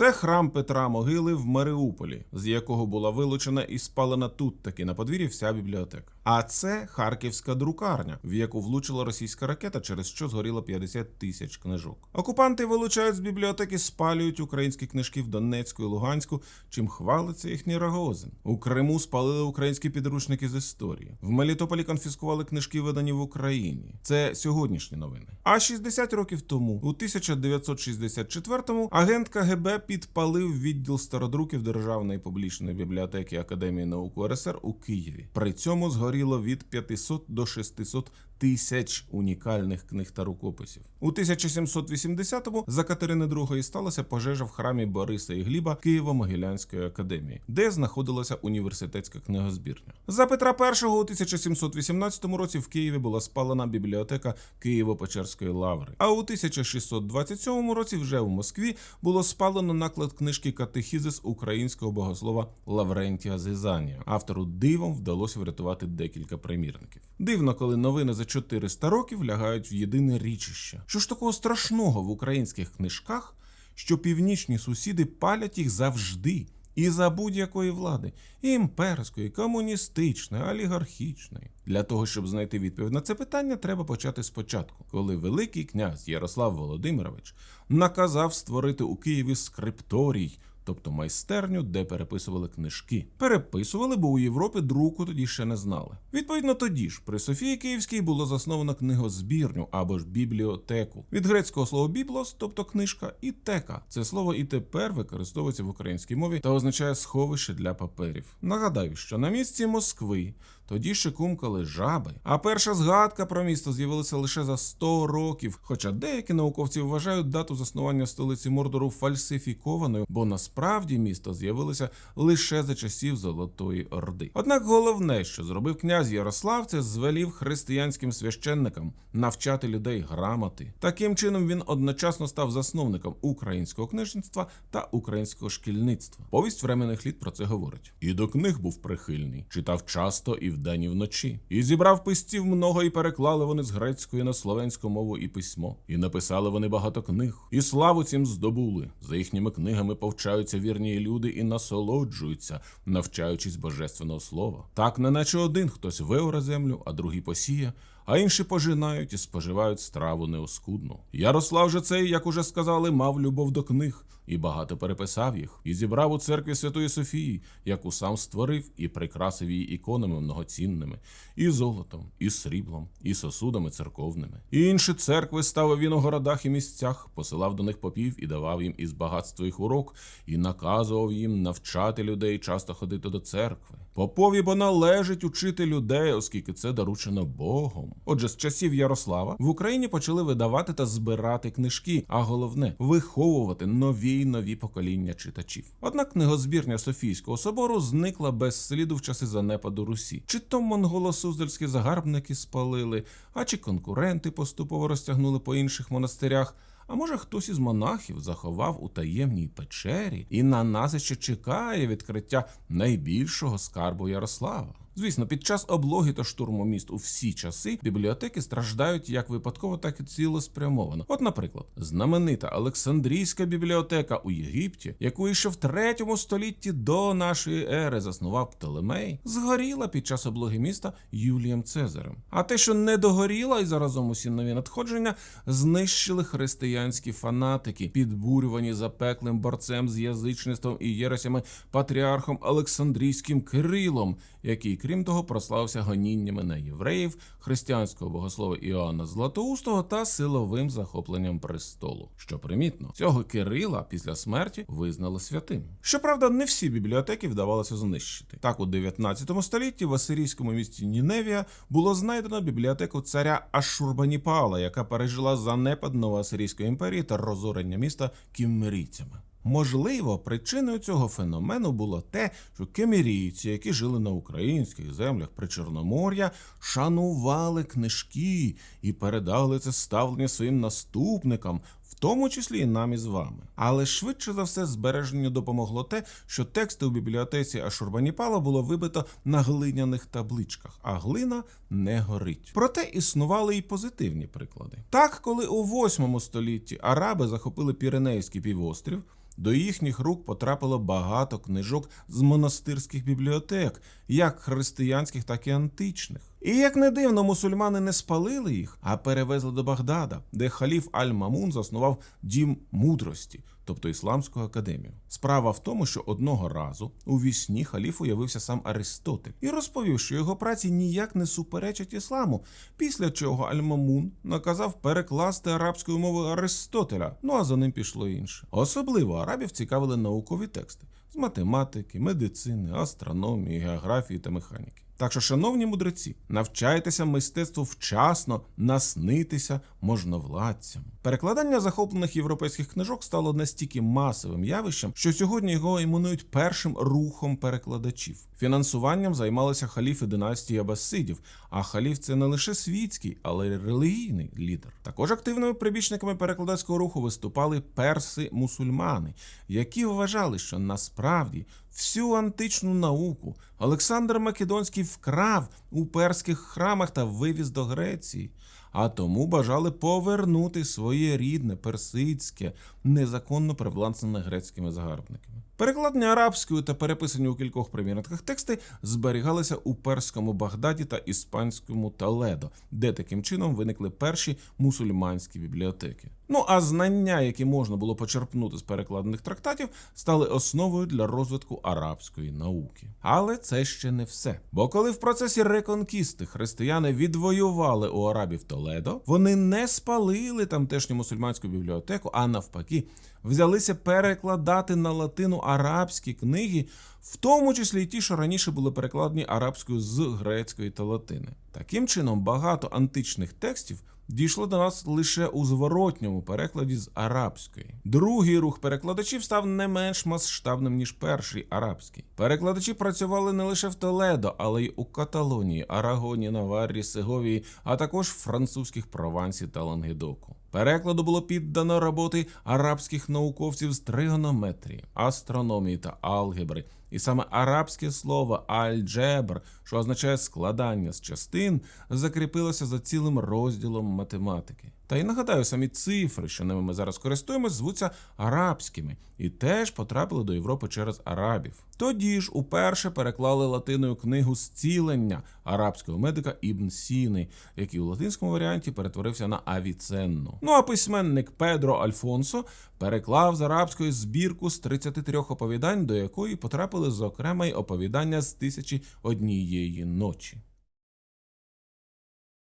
Це храм Петра Могили в Маріуполі, з якого була вилучена і спалена тут таки на подвір'ї вся бібліотека. А це харківська друкарня, в яку влучила російська ракета, через що згоріло 50 тисяч книжок. Окупанти вилучають з бібліотеки, спалюють українські книжки в Донецьку і Луганську, чим хвалиться їхній Рогозин. У Криму спалили українські підручники з історії. В Мелітополі конфіскували книжки, видані в Україні. Це сьогоднішні новини. А 60 років тому, у 1964-му, агент КГБ підпалив відділ стародруків Державної публічної бібліотеки Академії наук УРСР у Києві. При цьому згоріло від 500 до 600 тисяч унікальних книг та рукописів. У 1780-му за Катерини II сталася пожежа в храмі Бориса і Гліба Києво-Могилянської академії, де знаходилася університетська книгозбірня. За Петра І у 1718 році в Києві була спалена бібліотека Києво-Печерської лаври. А у 1627 році вже в Москві було спалено наклад книжки Катехізис українського богослова Лаврентія Зизанія. Автору дивом вдалося врятувати декілька примірників. Дивно, коли новини за 400 років лягають в єдине річище. Що ж такого страшного в українських книжках, що північні сусіди палять їх завжди. І за будь-якої влади імперської, комуністичної, олігархічної. Для того, щоб знайти відповідь на це питання, треба почати спочатку, коли Великий князь Ярослав Володимирович наказав створити у Києві скрипторій, тобто майстерню, де переписували книжки. Переписували, бо у Європі друку тоді ще не знали. Відповідно, тоді ж при Софії Київській було засновано книгозбірню або ж бібліотеку від грецького слова біблос, тобто книжка, і тека. Це слово і тепер використовується в українській мові та означає сховище для паперів. Нагадаю, що на місці Москви тоді ще кумкали жаби, а перша згадка про місто з'явилася лише за 100 років. Хоча деякі науковці вважають дату заснування столиці Мордору фальсифікованою, бо насправді місто з'явилося лише за часів Золотої Орди. Однак головне, що зробив князь Ярослав, це звелів християнським священникам навчати людей грамоти. Таким чином він одночасно став засновником українського книжництва та українського шкільництва. Повість временних літ про це говорить. І до книг був прихильний, читав часто і вдень, і вночі, і зібрав писців много, і переклали вони з грецької на словенську мову і письмо. І написали вони багато книг, і славу цим здобули. За їхніми книгами повчаються вірні люди і насолоджуються, навчаючись божественного слова. Так, неначе один хтось виоре землю, а другий посіє. А інші пожинають і споживають страву неоскудну. Ярослав же цей, як уже сказали, мав любов до книг і багато переписав їх, і зібрав у церкві Святої Софії, яку сам створив і прикрасив її іконами многоцінними, і золотом, і сріблом, і сосудами церковними. І інші церкви ставив він у городах і місцях, посилав до них попів і давав їм із багатства їх урок, і наказував їм навчати людей часто ходити до церкви. Попові бо належить учити людей, оскільки це доручено Богом. Отже, з часів Ярослава в Україні почали видавати та збирати книжки, а головне виховувати нові й нові покоління читачів. Однак книгозбірня Софійського собору зникла без сліду в часи занепаду Русі. Чи то монголо-суздальські загарбники спалили, а чи конкуренти поступово розтягнули по інших монастирях. А може хтось із монахів заховав у таємній печері і на нас ще чекає відкриття найбільшого скарбу Ярослава. Звісно, під час облоги та штурму міст у всі часи бібліотеки страждають як випадково, так і цілеспрямовано. От, наприклад, знаменита Олександрійська бібліотека у Єгипті, яку ще в третьому столітті до нашої ери заснував Птолемей, згоріла під час облоги міста Юлієм Цезарем. А те, що не догоріла, і заразом усі нові надходження знищили християнські фанатики, підбурювані запеклим борцем з язичництвом і єресями патріархом Олександрійським Кирилом, який крім того, прославився гоніннями на євреїв, християнського богослова Іоанна Златоустого та силовим захопленням престолу. Що примітно, цього Кирила після смерті визнали святим. Щоправда, не всі бібліотеки вдавалося знищити. Так, у 19 столітті в асирійському місті Ніневія було знайдено бібліотеку царя Ашурбаніпала, яка пережила занепад Новоасирійської імперії та розорення міста кіммерійцями. Можливо, причиною цього феномену було те, що кемерійці, які жили на українських землях при Чорномор'я, шанували книжки і передали це ставлення своїм наступникам, в тому числі і нам із вами. Але швидше за все збереженню допомогло те, що тексти у бібліотеці Ашурбаніпала було вибито на глиняних табличках, а глина не горить. Проте існували і позитивні приклади. Так, коли у 8 столітті араби захопили Піренейський півострів. До їхніх рук потрапило багато книжок з монастирських бібліотек, як християнських, так і античних. І як не дивно, мусульмани не спалили їх, а перевезли до Багдада, де халіф Аль-Мамун заснував дім мудрості, тобто ісламську академію. Справа в тому, що одного разу у вісні халіфу явився сам Аристотель і розповів, що його праці ніяк не суперечать ісламу. Після чого Аль-Мамун наказав перекласти арабською мовою Аристотеля. Ну а за ним пішло інше. Особливо арабів цікавили наукові тексти з математики, медицини, астрономії, географії та механіки. Так що, шановні мудреці, навчайтеся мистецтву вчасно наснитися можновладцям. Перекладання захоплених європейських книжок стало настільки масовим явищем, що сьогодні його іменують першим рухом перекладачів. Фінансуванням займалися халіфи династії Абасидів, а халіф це не лише світський, але й релігійний лідер. Також активними прибічниками перекладацького руху виступали перси-мусульмани, які вважали, що насправді всю античну науку Олександр Македонський вкрав у перських храмах та вивіз до Греції, а тому бажали повернути своє рідне персидське, незаконно привласнене грецькими загарбниками. Перекладені арабською та переписані у кількох примірниках тексти зберігалися у перському Багдаді та іспанському Толедо, де таким чином виникли перші мусульманські бібліотеки. Ну а знання, які можна було почерпнути з перекладених трактатів, стали основою для розвитку арабської науки. Але це ще не все. Бо коли в процесі реконкісти християни відвоювали у арабів Толедо, вони не спалили тамтешню мусульманську бібліотеку, а навпаки, взялися перекладати на латину арабські книги, в тому числі й ті, що раніше були перекладені арабською з грецької та латини. Таким чином, багато античних текстів дійшло до нас лише у зворотньому перекладі з арабської. Другий рух перекладачів став не менш масштабним ніж перший арабський. Перекладачі працювали не лише в Толедо, але й у Каталонії, Арагоні, Наваррі, Сеговії, а також французьких Провансі та Лангедоку. Перекладу було піддано роботи арабських науковців з тригонометрії, астрономії та алгебри. І саме арабське слово аль-джебр, що означає складання з частин, закріпилося за цілим розділом математики. Та й нагадаю, самі цифри, що ними ми зараз користуємося, звуться арабськими і теж потрапили до Європи через арабів. Тоді ж уперше переклали латиною книгу зцілення арабського медика Ібн Сіни, який у латинському варіанті перетворився на Авіценну. Ну а письменник Педро Альфонсо переклав з арабської збірку з 33 оповідань, до якої потрапили зокрема й оповідання з тисячі однієї ночі.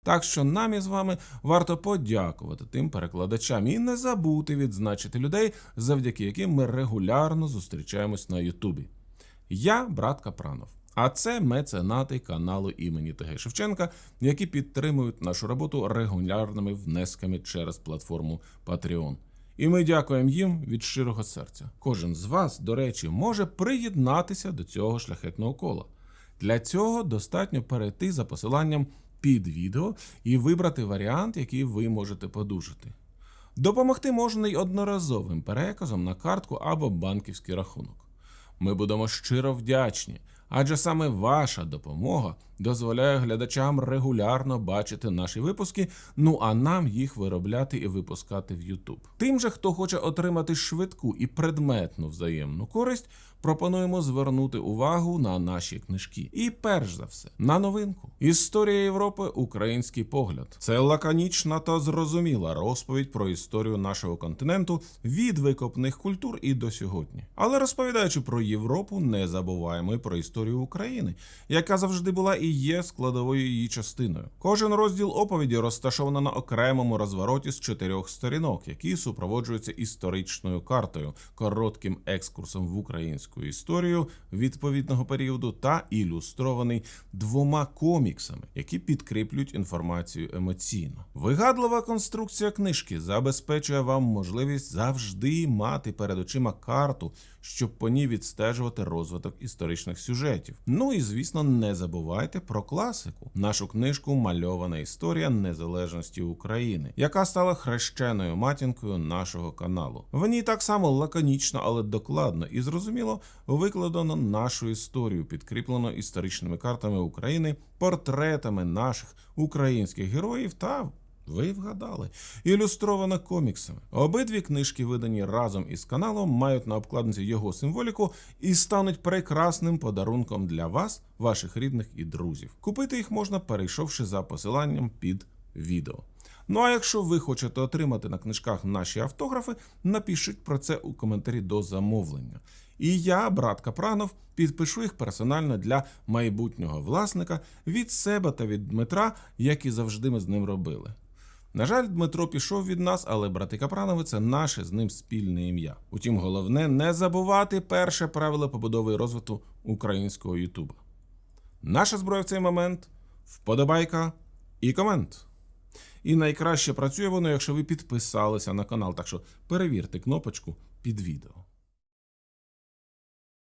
Так що нам із вами варто подякувати тим перекладачам і не забути відзначити людей, завдяки яким ми регулярно зустрічаємось на Ютубі. Я брат Капранов. А це меценати каналу імені ТГ Шевченка, які підтримують нашу роботу регулярними внесками через платформу Patreon. І ми дякуємо їм від щирого серця. Кожен з вас, до речі, може приєднатися до цього шляхетного кола. Для цього достатньо перейти за посиланням під відео і вибрати варіант, який ви можете подужати. Допомогти можна й одноразовим переказом на картку або банківський рахунок. Ми будемо щиро вдячні, адже саме ваша допомога дозволяє глядачам регулярно бачити наші випуски, ну а нам їх виробляти і випускати в YouTube. Тим же, хто хоче отримати швидку і предметну взаємну користь, пропонуємо звернути увагу на наші книжки. І перш за все, на новинку. Історія Європи український погляд. Це лаконічна та зрозуміла розповідь про історію нашого континенту від викопних культур і до сьогодні. Але розповідаючи про Європу, не забуваємо і про історію України, яка завжди була і є складовою її частиною. Кожен розділ оповіді розташовано на окремому розвороті з чотирьох сторінок, які супроводжуються історичною картою, коротким екскурсом в українську історію відповідного періоду та ілюстрований двома коміксами, які підкріплюють інформацію емоційно. Вигадлива конструкція книжки забезпечує вам можливість завжди мати перед очима карту, щоб по ній відстежувати розвиток історичних сюжетів. Ну і звісно, не забувайте про класику, нашу книжку Мальована історія незалежності України, яка стала хрещеною матінкою нашого каналу. В ній так само лаконічно, але докладно і зрозуміло викладено нашу історію, підкріплено історичними картами України, портретами наших українських героїв та Ви вгадали. Ілюстрована коміксами. Обидві книжки, видані разом із каналом, мають на обкладинці його символіку і стануть прекрасним подарунком для вас, ваших рідних і друзів. Купити їх можна, перейшовши за посиланням під відео. Ну а якщо ви хочете отримати на книжках наші автографи, напишіть про це у коментарі до замовлення. І я, брат Капранов, підпишу їх персонально для майбутнього власника від себе та від Дмитра, як і завжди ми з ним робили. На жаль, Дмитро пішов від нас, але брати Капранови це наше з ним спільне ім'я. Утім, головне не забувати перше правило побудови і розвитку українського Ютуба. Наша зброя в цей момент вподобайка і комент. І найкраще працює воно, якщо ви підписалися на канал, так що перевірте кнопочку під відео.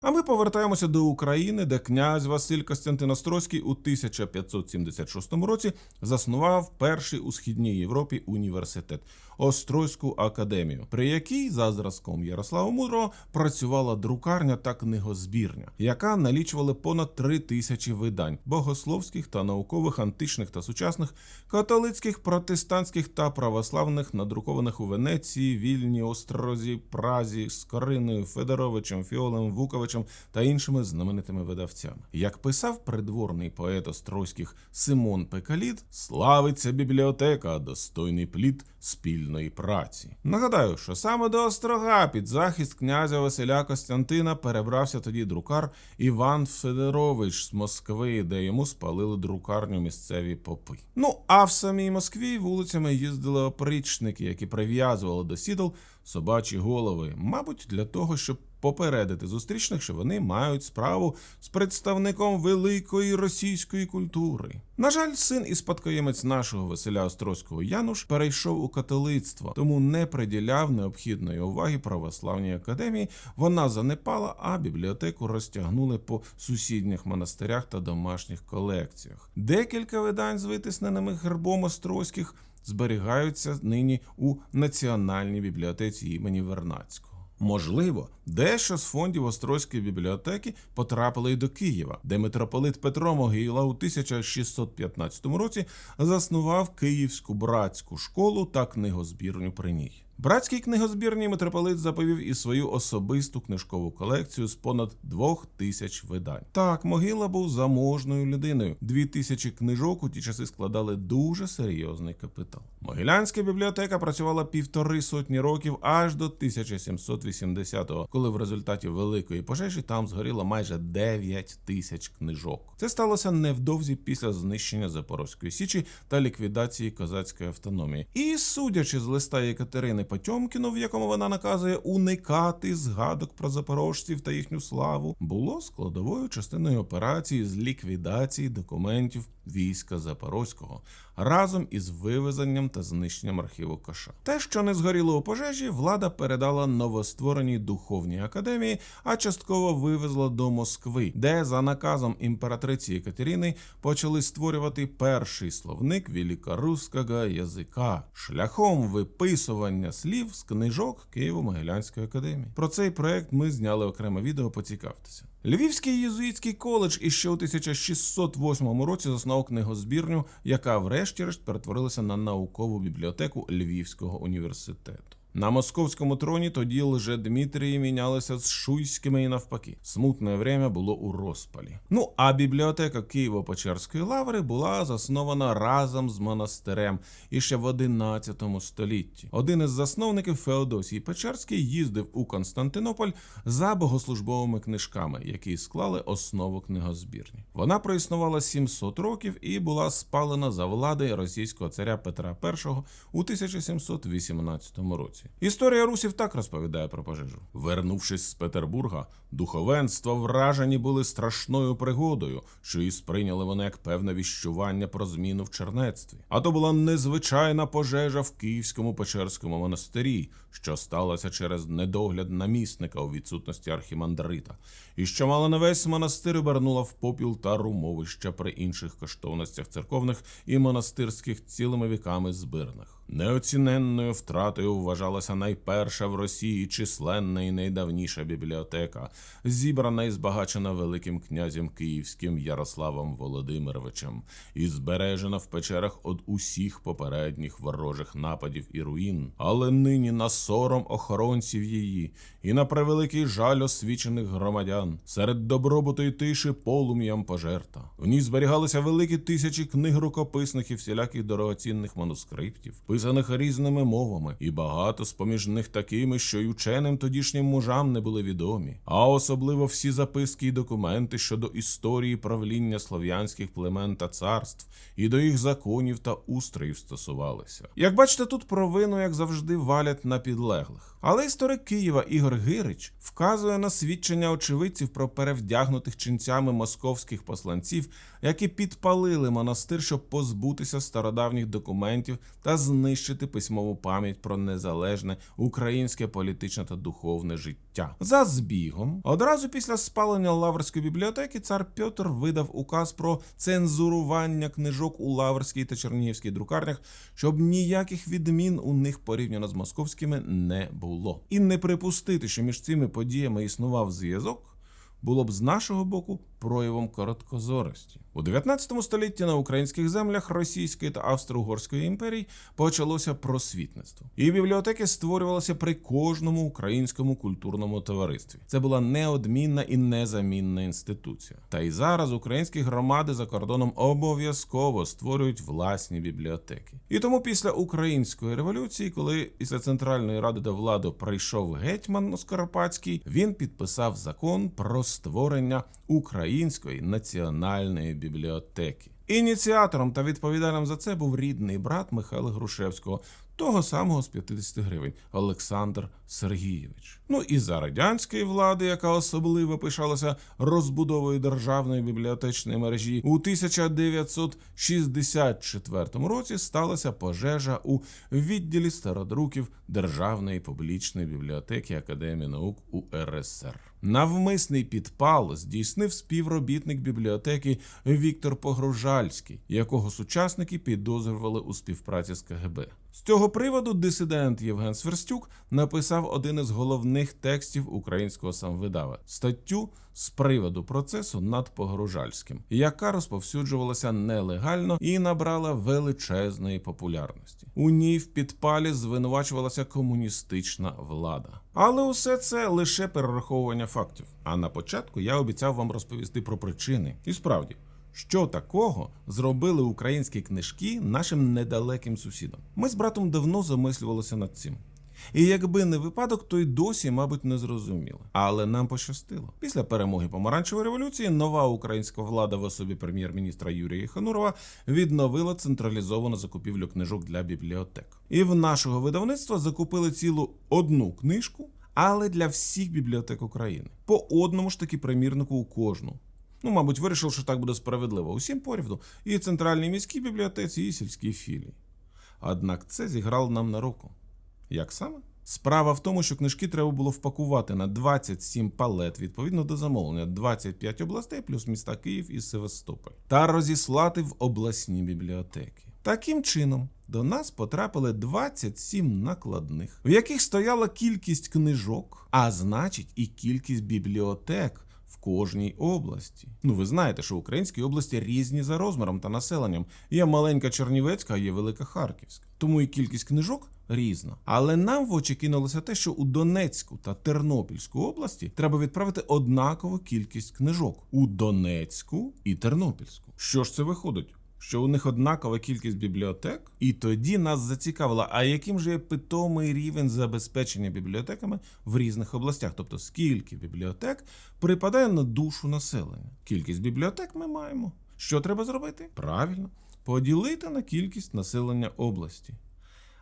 А ми повертаємося до України, де князь Василь Костянтин Острозький у 1576 році заснував перший у східній Європі університет Острозьку академію, при якій за зразком Ярослава Мудрого працювала друкарня та книгозбірня, яка налічувала понад три тисячі видань богословських та наукових, античних та сучасних, католицьких, протестантських та православних, надрукованих у Венеції, Вільні, Острозі, Празі, Скориною, Федоровичем, Фіолем, Вуковичем та іншими знаменитими видавцями. Як писав придворний поет Острозьких Симон Пекаліт, славиться бібліотека, достойний плід спільної праці. Нагадаю, що саме до острога під захист князя Василя Костянтина перебрався тоді друкар Іван Федорович з Москви, де йому спалили друкарню місцеві попи. Ну а в самій Москві вулицями їздили опричники, які прив'язували до сідл собачі голови, мабуть, для того, щоб попередити зустрічних, що вони мають справу з представником великої російської культури. На жаль, син і спадкоємець нашого Василя Острозького Януш перейшов у католицтво, тому не приділяв необхідної уваги православній академії. Вона занепала, а бібліотеку розтягнули по сусідніх монастирях та домашніх колекціях. Декілька видань з витисненими гербом Острозьких зберігаються нині у Національній бібліотеці імені Вернацького. Можливо, дещо з фондів Острозької бібліотеки потрапили й до Києва, де митрополит Петро Могила у 1615 році заснував Київську братську школу та книгозбірню при ній. Братській книгозбірні митрополит заповів і свою особисту книжкову колекцію з понад двох тисяч видань. Так, могила був заможною людиною. Дві тисячі книжок у ті часи складали дуже серйозний капітал. Могилянська бібліотека працювала півтори сотні років аж до 1780-го, коли в результаті великої пожежі там згоріло майже 9 тисяч книжок. Це сталося невдовзі після знищення Запорозької січі та ліквідації козацької автономії. І судячи з листа Єкатерини Потьомкіну, в якому вона наказує уникати згадок про запорожців та їхню славу, було складовою частиною операції з ліквідації документів війська Запорозького разом із вивезенням та знищенням архіву Коша. Те, що не згоріло у пожежі, влада передала новоствореній духовній академії, а частково вивезла до Москви, де за наказом імператриці Екатерини почали створювати перший словник великоруського язика шляхом виписування слів з книжок Києво-Могилянської академії. Про цей проект ми зняли окреме відео. Поцікавтеся. Львівський єзуїтський коледж іще у 1608 році заснував книгозбірню, яка врешті-решт перетворилася на наукову бібліотеку Львівського університету. На московському троні тоді лже Дмитрії мінялися з шуйськими і навпаки. Смутне время було у розпалі. Ну а бібліотека Києво-Печерської лаври була заснована разом з монастирем іще в 11 столітті. Один із засновників Феодосій Печерський їздив у Константинополь за богослужбовими книжками, які склали основу книгозбірні. Вона проіснувала 700 років і була спалена за влади російського царя Петра І у 1718 році. Історія русів так розповідає про пожежу. Вернувшись з Петербурга, духовенство вражені були страшною пригодою, що і сприйняли вони як певне віщування про зміну в чернецтві. А то була незвичайна пожежа в Київському Печерському монастирі, що сталося через недогляд намісника у відсутності архімандрита, і що мало на весь монастир обернула в попіл та румовища при інших коштовностях церковних і монастирських цілими віками збирних. Неоціненною втратою вважалася найперша в Росії численна і найдавніша бібліотека, зібрана і збагачена великим князем київським Ярославом Володимировичем і збережена в печерах від усіх попередніх ворожих нападів і руїн, але нині на сором охоронців її і на превеликий жаль освічених громадян серед добробуту і тиші полум'ям пожерта. В ній зберігалися великі тисячі книг рукописних і всіляких дорогоцінних манускриптів, писаних різними мовами, і багато з поміж них такими, що й ученим тодішнім мужам не були відомі, а особливо всі записки і документи щодо історії правління слов'янських племен та царств і до їх законів та устроїв стосувалися. Як бачите, тут провину, як завжди, валять на підлеглих. Але історик Києва Ігор Гирич вказує на свідчення очевидців про перевдягнутих ченцями московських посланців, які підпалили монастир, щоб позбутися стародавніх документів та знищити письмову пам'ять про незалежне українське політичне та духовне життя. За збігом, одразу після спалення Лаврської бібліотеки, цар Пьотр видав указ про цензурування книжок у Лаврській та Чернігівській друкарнях, щоб ніяких відмін у них порівняно з московськими не було. І не припустити, що між цими подіями існував зв'язок, було б з нашого боку проявом короткозорості. У 19 столітті на українських землях Російської та Австро-Угорської імперій почалося просвітництво, і бібліотеки створювалися при кожному українському культурному товаристві. Це була неодмінна і незамінна інституція. Та й зараз українські громади за кордоном обов'язково створюють власні бібліотеки. І тому після української революції, коли після Центральної ради до влади прийшов гетьман Скоропадський, він підписав закон про створення Української національної бібліотеки. Ініціатором та відповідальним за це був рідний брат Михайла Грушевського, того самого з 50 гривень Олександр Сергійович. Ну і за радянської влади, яка особливо пишалася розбудовою державної бібліотечної мережі, у 1964 році сталася пожежа у відділі стародруків Державної публічної бібліотеки Академії наук УРСР. Навмисний підпал здійснив співробітник бібліотеки Віктор Погружальський, якого сучасники підозрювали у співпраці з КГБ. З цього приводу дисидент Євген Сверстюк написав один із головних текстів українського самвидава статтю з приводу процесу над Погружальським, яка розповсюджувалася нелегально і набрала величезної популярності. У ній в підпалі звинувачувалася комуністична влада. Але усе це лише перераховування фактів. А на початку я обіцяв вам розповісти про причини. І справді. Що такого зробили українські книжки нашим недалеким сусідам? Ми з братом давно замислювалися над цим. І якби не випадок, то й досі, мабуть, не зрозуміли. Але нам пощастило. Після перемоги помаранчевої революції нова українська влада в особі прем'єр-міністра Юрія Ханурова відновила централізовану закупівлю книжок для бібліотек. І в нашого видавництва закупили цілу одну книжку, але для всіх бібліотек України по одному ж таки примірнику у кожну. Ну, мабуть, вирішив, що так буде справедливо. Усім порівну і центральній міській бібліотеці, і сільській філії. Однак це зіграло нам на руку. Як саме? Справа в тому, що книжки треба було впакувати на 27 палет відповідно до замовлення 25 областей плюс міста Київ і Севастополь, та розіслати в обласні бібліотеки. Таким чином, до нас потрапили 27 накладних, в яких стояла кількість книжок, а значить, і кількість бібліотек в кожній області. Ну, ви знаєте, що українські області різні за розміром та населенням. Є маленька Чернівецька, а є велика Харківська. Тому і кількість книжок різна. Але нам в очі кинулося те, що у Донецьку та Тернопільську області треба відправити однакову кількість книжок у Донецьку і Тернопільську. Що ж це виходить? Що у них однакова кількість бібліотек, і тоді нас зацікавило, а яким же є питомий рівень забезпечення бібліотеками в різних областях, тобто скільки бібліотек припадає на душу населення. Кількість бібліотек ми маємо. Що треба зробити? Правильно, поділити на кількість населення області.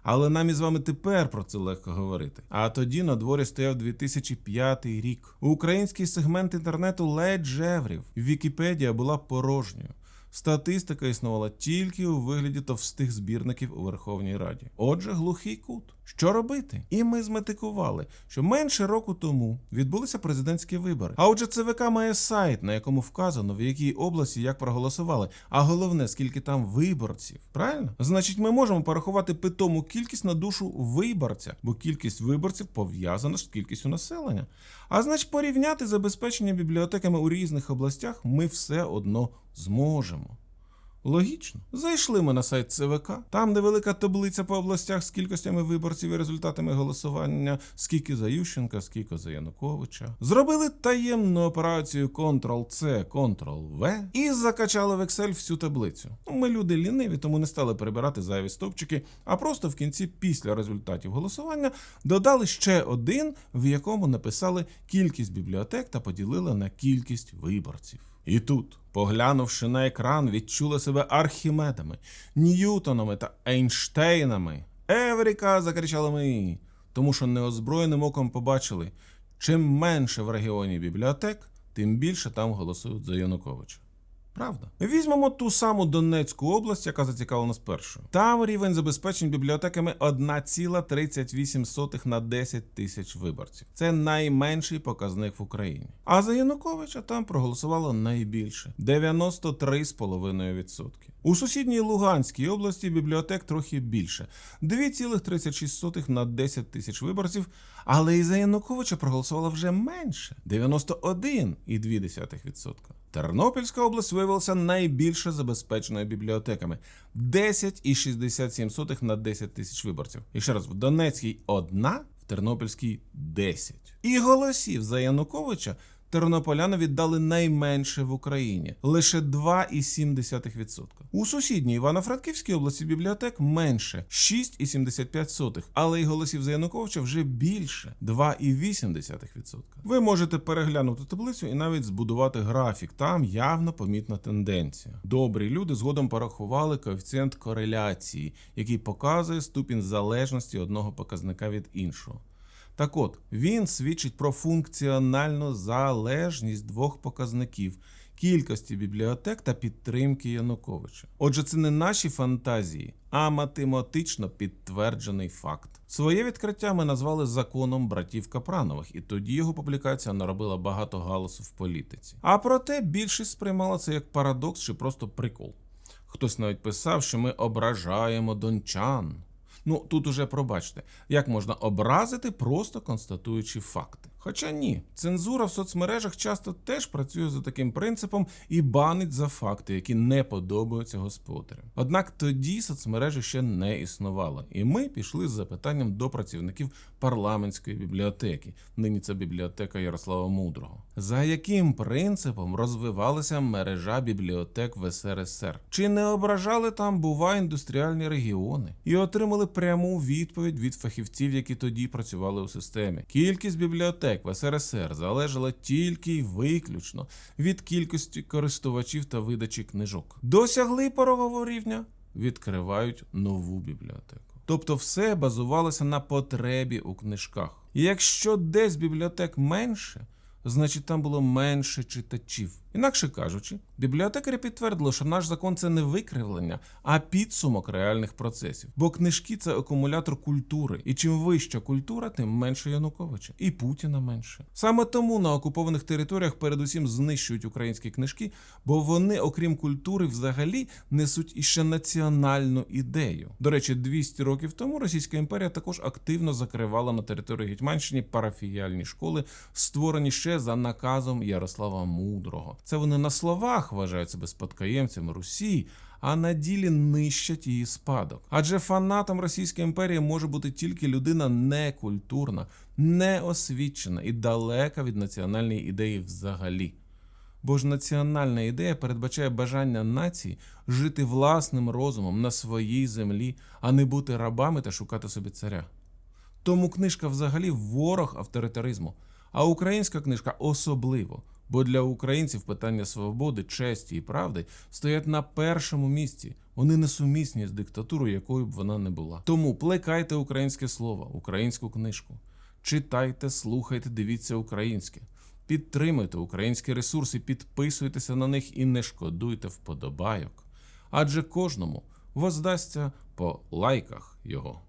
Але нам із вами тепер про це легко говорити. А тоді на дворі стояв 2005 рік. Український сегмент інтернету ледь жеврів. Вікіпедія була порожньою. Статистика існувала тільки у вигляді товстих збірників у Верховній Раді. Отже, глухий кут. Що робити? І ми зметикували, що менше року тому відбулися президентські вибори. А отже, ЦВК має сайт, на якому вказано, в якій області як проголосували. А головне, скільки там виборців. Правильно? Значить, ми можемо порахувати питому кількість на душу виборця, бо кількість виборців пов'язана з кількістю населення. А значить, порівняти забезпечення бібліотеками у різних областях ми все одно зможемо. Логічно. Зайшли ми на сайт ЦВК. Там невелика таблиця по областях з кількостями виборців і результатами голосування, скільки за Ющенка, скільки за Януковича. Зробили таємну операцію Ctrl-C, Ctrl-V і закачали в Excel всю таблицю. Ну, Ми люди ліниві, тому не стали перебирати зайві стовпчики, а просто в кінці, після результатів голосування, додали ще один, в якому написали кількість бібліотек та поділили на кількість виборців. І тут, поглянувши на екран, відчули себе архімедами, Ньютонами та Ейнштейнами. Евріка! закричали ми, тому що неозброєним оком побачили, чим менше в регіоні бібліотек, тим більше там голосують за Януковича. Правда. Візьмемо ту саму Донецьку область, яка зацікавила нас першою. Там рівень забезпечень бібліотеками 1,38 на 10 тисяч виборців. Це найменший показник в Україні. А за Януковича там проголосувало найбільше 93,5%. У сусідній Луганській області бібліотек трохи більше 2,36 на 10 тисяч виборців, але і за Януковича проголосувало вже менше 91,2%. Тернопільська область виявилася найбільше забезпеченою бібліотеками 10,67 на 10 тисяч виборців. І ще раз, в Донецькій одна, в Тернопільській 10. І голосів за Януковича тернополяни віддали найменше в Україні лише 2,7%. У сусідній Івано-Франківській області бібліотек менше 6,75%, але й голосів за Януковича вже більше 2,8%. Ви можете переглянути таблицю і навіть збудувати графік. Там явно помітна тенденція. Добрі люди згодом порахували коефіцієнт кореляції, який показує ступінь залежності одного показника від іншого. Так от, він свідчить про функціональну залежність двох показників кількості бібліотек та підтримки Януковича. Отже, це не наші фантазії, а математично підтверджений факт. Своє відкриття ми назвали законом братів Капранових, і тоді його публікація наробила багато галасу в політиці. А проте більшість сприймала це як парадокс чи просто прикол. Хтось навіть писав, що ми ображаємо дончан. Ну тут уже пробачте, як можна образити, просто констатуючи факти. Хоча ні, цензура в соцмережах часто теж працює за таким принципом і банить за факти, які не подобаються господарям. Однак тоді соцмережі ще не існувало, і ми пішли з запитанням до працівників парламентської бібліотеки. Нині це бібліотека Ярослава Мудрого. За яким принципом розвивалася мережа бібліотек в СРСР? Чи не ображали там, бува, індустріальні регіони? І отримали пряму відповідь від фахівців, які тоді працювали у системі. Кількість бібліотек в СРСР залежала тільки й виключно від кількості користувачів та видачі книжок. Досягли порогового рівня, відкривають нову бібліотеку. Тобто все базувалося на потребі у книжках. І якщо десь бібліотек менше, значить там було менше читачів. Інакше кажучи, бібліотекарі підтвердили, що наш закон це не викривлення, а підсумок реальних процесів. Бо книжки це акумулятор культури, і чим вища культура, тим менше Януковича, і Путіна менше. Саме тому на окупованих територіях передусім знищують українські книжки, бо вони, окрім культури, взагалі несуть іще національну ідею. До речі, 200 років тому Російська імперія також активно закривала на території Гетьманщини парафіяльні школи, створені ще за наказом Ярослава Мудрого. Це вони на словах вважають себе спадкоємцями Русі, а на ділі нищать її спадок. Адже фанатом Російської імперії може бути тільки людина некультурна, неосвічена і далека від національної ідеї взагалі. Бо ж національна ідея передбачає бажання нації жити власним розумом на своїй землі, а не бути рабами та шукати собі царя. Тому книжка взагалі ворог авторитаризму, а українська книжка особливо. Бо для українців питання свободи, честі і правди стоять на першому місці. Вони несумісні з диктатурою, якою б вона не була. Тому плекайте українське слово, українську книжку. Читайте, слухайте, дивіться українське. Підтримуйте українські ресурси, підписуйтеся на них і не шкодуйте вподобайок. Адже кожному воздасться по лайках його.